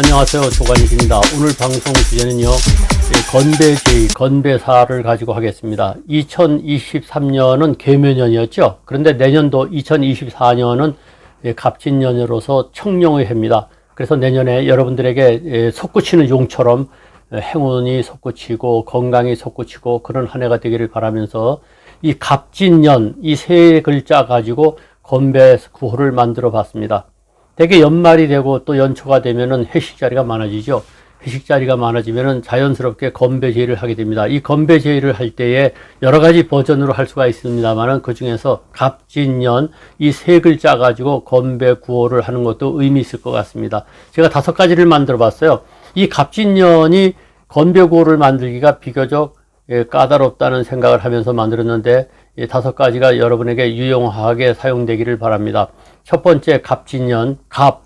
안녕하세요. 조관익입니다. 오늘 방송 주제는요, 예, 건배제의, 건배사를 가지고 하겠습니다. 2023년은 계묘년이었죠. 그런데 내년도 2024년은 예, 갑진년으로서 청룡의 해입니다. 그래서 내년에 여러분들에게 예, 솟구치는 용처럼 예, 행운이 솟구치고 건강이 솟구치고 그런 한 해가 되기를 바라면서 이 갑진년 이 세 글자 가지고 건배 구호를 만들어 봤습니다. 대개 연말이 되고 또 연초가 되면은 회식 자리가 많아지죠. 회식 자리가 많아지면은 자연스럽게 건배 제의를 하게 됩니다. 이 건배 제의를 할 때에 여러 가지 버전으로 할 수가 있습니다만은 그 중에서 갑진년 이 세 글자 가지고 건배 구호를 하는 것도 의미 있을 것 같습니다. 제가 다섯 가지를 만들어 봤어요. 이 갑진년이 건배 구호를 만들기가 비교적 예, 까다롭다는 생각을 하면서 만들었는데 이 다섯 가지가 여러분에게 유용하게 사용되기를 바랍니다. 첫 번째 갑진년 갑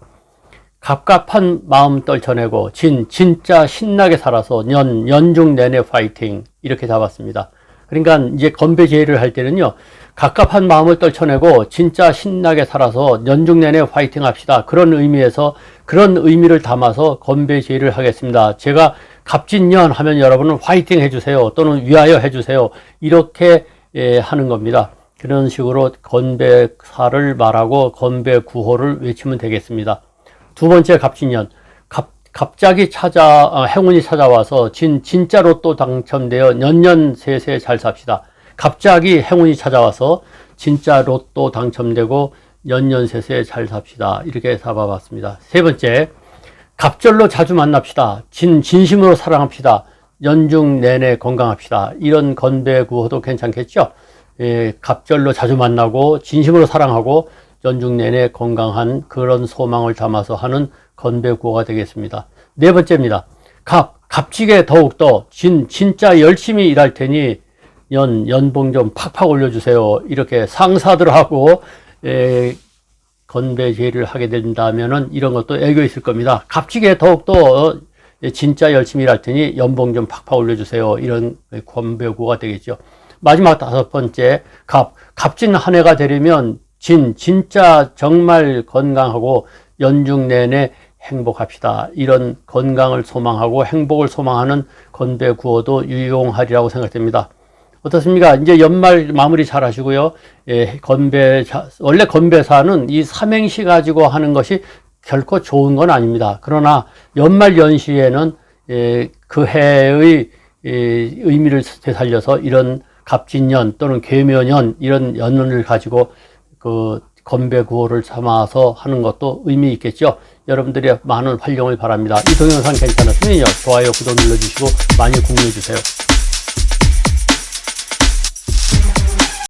갑갑한 마음 떨쳐내고 진 진짜 신나게 살아서 년 연중 내내 파이팅 이렇게 잡았습니다. 그러니까 이제 건배 제의를 할 때는요 갑갑한 마음을 떨쳐내고 진짜 신나게 살아서 연중 내내 파이팅 합시다 그런 의미에서 그런 의미를 담아서 건배 제의를 하겠습니다. 제가 갑진년 하면 여러분은 화이팅 해주세요 또는 위하여 해주세요 이렇게 예, 하는 겁니다. 그런 식으로 건배사를 말하고 건배 구호를 외치면 되겠습니다. 두 번째 갑진년. 갑, 갑자기 찾아, 어, 행운이 찾아와서 진, 진짜 로 또 당첨되어 년년 세세 잘 삽시다. 갑자기 행운이 찾아와서 진짜 로또 당첨되고 년년세세 잘 삽시다. 이렇게 잡아봤습니다. 세 번째. 갑절로 자주 만납시다. 진, 진심으로 사랑합시다. 연중 내내 건강합시다. 이런 건배 구호도 괜찮겠죠? 예, 갑절로 자주 만나고 진심으로 사랑하고 연중 내내 건강한 그런 소망을 담아서 하는 건배 구호가 되겠습니다. 네 번째입니다. 갑, 갑지게 더욱더 진, 진짜 열심히 일할 테니 연, 연봉 좀 팍팍 올려주세요. 이렇게 상사들하고 예, 건배 제의를 하게 된다면은 이런 것도 애교 있을 겁니다. 갑지게 더욱더 진짜 열심히 일할 테니 연봉 좀 팍팍 올려주세요. 이런 건배구가 되겠죠. 마지막 다섯 번째, 갑. 갑진 한 해가 되려면 진, 진짜 정말 건강하고 연중 내내 행복합시다. 이런 건강을 소망하고 행복을 소망하는 건배 구호도 유용하리라고 생각됩니다. 어떻습니까? 이제 연말 마무리 잘 하시고요. 예, 건배, 원래 건배사는 이 삼행시 가지고 하는 것이 결코 좋은 건 아닙니다. 그러나 연말 연시에는 예, 그 해의 예, 의미를 되살려서 이런 갑진년 또는 계묘년 이런 연을 가지고 그 건배 구호를 삼아서 하는 것도 의미 있겠죠. 여러분들의 많은 활용을 바랍니다. 이 동영상 괜찮았으면요. 좋아요, 구독 눌러주시고 많이 공유해 주세요.